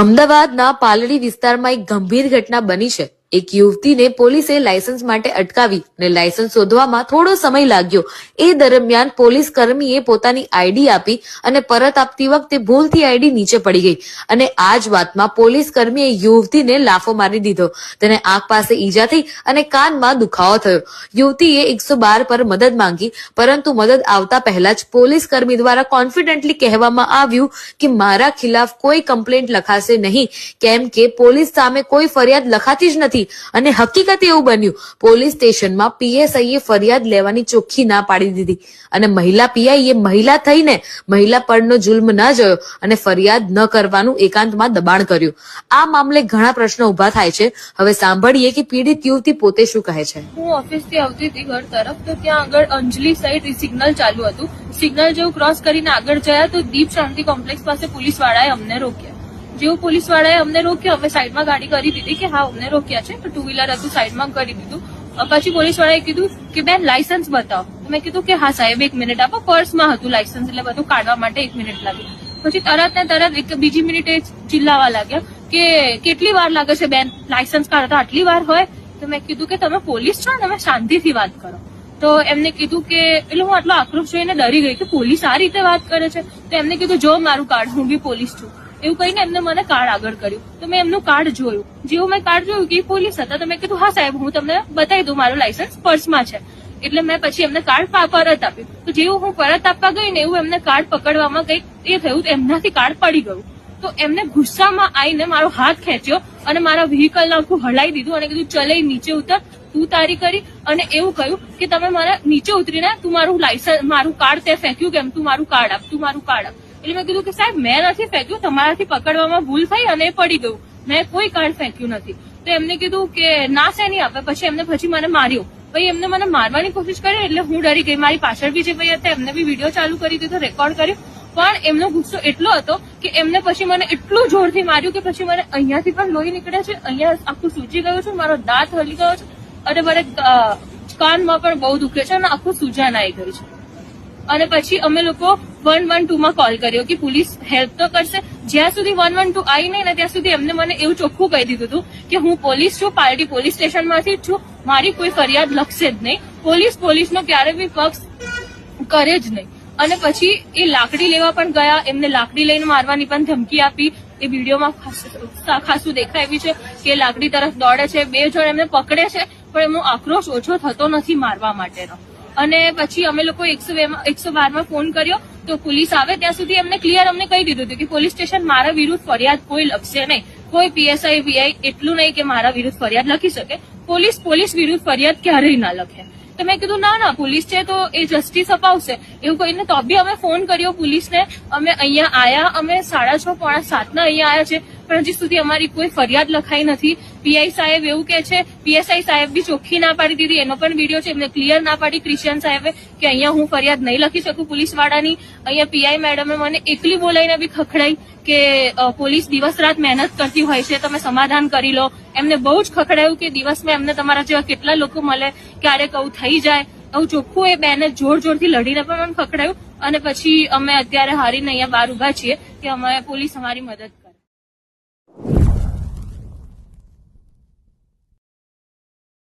અમદાવાદના પાલડી વિસ્તારમાં એક ગંભીર ઘટના બની છે. એક યુવતીને પોલીસે લાયસન્સ માટે અટકાવી અને લાયસન્સ શોધવામાં થોડો સમય લાગ્યો. એ દરમિયાન પોલીસ કર્મીએ પોતાની આઈડી આપી અને પરત આપતી વખતે ભૂલથી આઈડી નીચે પડી ગઈ. અને આ જ વાતમાં પોલીસ કર્મીએ યુવતીને લાફો મારી દીધો. તેને આંખ પાસે ઈજા થઈ અને કાનમાં દુખાવો થયો. યુવતીએ એકસો બાર પર મદદ માંગી, પરંતુ મદદ આવતા પહેલા જ પોલીસ કર્મી દ્વારા કોન્ફિડન્ટલી કહેવામાં આવ્યું કે મારા ખિલાફ કોઈ કમ્પ્લેન્ટ લખાશે નહીં, કેમ કે પોલીસ સામે કોઈ ફરિયાદ લખાતી જ નથી. અને હકીકત એવું બન્યું, પોલીસ સ્ટેશનમાં પીએસઆઈએ ફરિયાદ લેવાની ચોખ્ખી ના પાડી દીધી. અને મહિલા પીઆઈએ મહિલા થઈને મહિલા પરનો જુલ્મ ન જોયો અને ફરિયાદ ન કરવાનું એકાંતમાં દબાણ કર્યું. આ મામલે ઘણા પ્રશ્નો ઊભા થાય છે. હવે સાંભળીએ કે પીડિત યુવતી પોતે શું કહે છે. હું ઓફિસથી આવતી હતી ઘર તરફ, તો ત્યાં આગળ અંજલી સાઈડ સિગ્નલ ચાલુ હતું. સિગ્નલ જેવું ક્રોસ કરીને આગળ જયા, તો દીપ શાંતિ કોમ્પ્લેક્સ પાસે પોલીસ વાળાએ અમને રોક્યા. જેવું પોલીસ વાળાએ અમને રોક્યો, અમે સાઈડમાં ગાડી કરી દીધી કે હા, અમને રોક્યા છે, તો ટુ વ્હીલર હતું, સાઈડમાં કરી દીધું. પછી પોલીસ વાળાએ કીધું કે, બેન લાયસન્સ બતાવો. મેં કીધું કે, હા, સાહેબ, એક મિનિટ આપો પર્સમાં હતું લાયસન્સ એટલે બધું કાઢવા માટે એક મિનિટ લાગી પછી તરત ને તરત એક બીજી મિનિટે ચિલ્લાવા લાગ્યા કે, કેટલી વાર લાગે છે, બેન? લાયસન્સ કાઢતા આટલી વાર હોય? તો મેં કીધું કે, તમે પોલીસ છો ને, તમે શાંતિથી વાત કરો. તો એમને કીધું કે, એટલે હું આટલો આક્રોશ જોઈને ડરી ગઈ કે પોલીસ આ રીતે વાત કરે છે? તો એમને કીધું, જો, મારું કાર્ડ, હું બી પોલીસ છું. એવું કહીને એમને મને કાર્ડ આગળ કર્યું. તો મેં એમનું કાર્ડ જોયું. જેવું મેં કાર્ડ જોયું કે પોલીસ હતા, તો મેં કીધું, હા સાહેબ, હું તમને બતાવી દઉં, મારું લાયસન્સ પર્સમાં છે. એટલે મેં પછી એમને કાર્ડ પરત આપ્યું. તો જેવું હું પરત આપવા ગઈ ને એવું એમને કાર્ડ પકડવામાં કંઈક એ થયું એમનાથી કાર્ડ પડી ગયું. તો એમને ગુસ્સામાં આવીને મારો હાથ ખેંચ્યો અને મારા વ્હીકલ આખું હલાઈ દીધું અને કીધું, ચલે નીચે ઉતર, તું તારી કરી. અને એવું કહ્યું કે, તમે મારા નીચે ઉતરીને તું મારું લાયસન્સ મારું કાર્ડ તે ફેંક્યું કેમ તું મારું કાર્ડ આપ, તું મારું કાર્ડ આપ. એટલે મેં કીધું કે સાહેબ, મેં નથી ફેંક્યું, તમારાથી પકડવામાં ભૂલ થઈ અને પડી ગયું. મેં કોઈ કાર્ડ ફેંક્યું નથી. તો એમને કીધું કે ના શેની આપે. પછી એમને પછી મને માર્યો. પછી એમને મને મારવાની કોશિશ કરી, એટલે હું ડરી ગઈ. મારી પાછળ બી જે ભાઈ હતા, એમને બી વીડિયો ચાલુ કરી દીધો રેકોર્ડ કર્યો. પણ એમનો ગુસ્સો એટલો હતો કે એમને પછી મને એટલું જોરથી માર્યું કે પછી મને અહીંયાથી પણ લોહી નીકળે છે. અહીંયા આખું સૂજી ગયું છે, મારો દાંત હલી ગયો છે. અને મને કાનમાં પણ બહુ દુખે છે અને આખું સૂજાન આવી ગયું છે. અને પછી અમે લોકો વન વન ટુ માં કોલ કર્યો કે પોલીસ હેલ્પ તો કરશે. જ્યાં સુધી વન વન ટુ આવી નહીં ને ત્યાં સુધી એમને મને એવું ચોખ્ખું કહી દીધું હતું કે હું પોલીસ છું પાર્ટી પોલીસ સ્ટેશનમાંથી જ છું. મારી કોઈ ફરિયાદ લખશે જ નહીં. પોલીસ પોલીસનો ક્યારે બી પક્ષ કરે જ નહીં. અને પછી એ લાકડી લેવા પણ ગયા, એમને લાકડી લઈને મારવાની પણ ધમકી આપી. એ વિડીયોમાં ખાસું દેખાય છે કે લાકડી તરફ દોડે છે, બે જણ એમને પકડે છે, પણ એમનો આક્રોશ ઓછો થતો નથી મારવા માટેનો. અને પછી અમે લોકો એકસો એકસો બારમાં ફોન કર્યો તો પોલીસ આવે. ત્યાં સુધી એમને ક્લિયર અમને કહી દીધું હતું કે પોલીસ સ્ટેશન મારા વિરુદ્ધ ફરિયાદ કોઈ લખશે નહીં. કોઈ પીએસઆઈ વીઆઈ એટલું નહીં કે મારા વિરુદ્ધ ફરિયાદ લખી શકે. પોલીસ પોલીસ વિરુદ્ધ ફરિયાદ ક્યારેય ના લખે. તો મેં કીધું, ના ના, પોલીસ છે તો એ જસ્ટિસ અપાવશે. એવું કહીને તો બી અમે ફોન કર્યો પોલીસને. અમે અહીંયા આયા, અમે સાડા છ, પોણા સાતના અહીંયા આયા છે. પણ હજી સુધી અમારી કોઈ ફરિયાદ લખાઈ નથી. પીઆઈ સાહેબ એવું કે છે, પીએસઆઈ સાહેબ બી ચોખ્ખી ના પાડી દીધી. એનો પણ વીડિયો છે, એમને ક્લિયર ના પાડી ક્રિશ્ચિયન સાહેબે કે અહીંયા હું ફરિયાદ નહીં લખી શકું પોલીસ વાળાની અહીંયા પીઆઈ મેડમે મને એકલી બોલાવીને બી ખખડાઈ કે પોલીસ દિવસ રાત મહેનત કરતી હોય છે, તમે સમાધાન કરી લો. એમને બહુ જ ખખડાયું કે દિવસમાં એમને તમારા જેવા કેટલા લોકો મળે, ક્યારેક આવું થઈ જાય. આવું ચોખ્ખું એ બેને જોર જોરથી લડીને પણ મને ખખડાયું. અને પછી અમે અત્યારે હારીને અહીંયા બહાર ઊભા છીએ કે અમે પોલીસ અમારી મદદ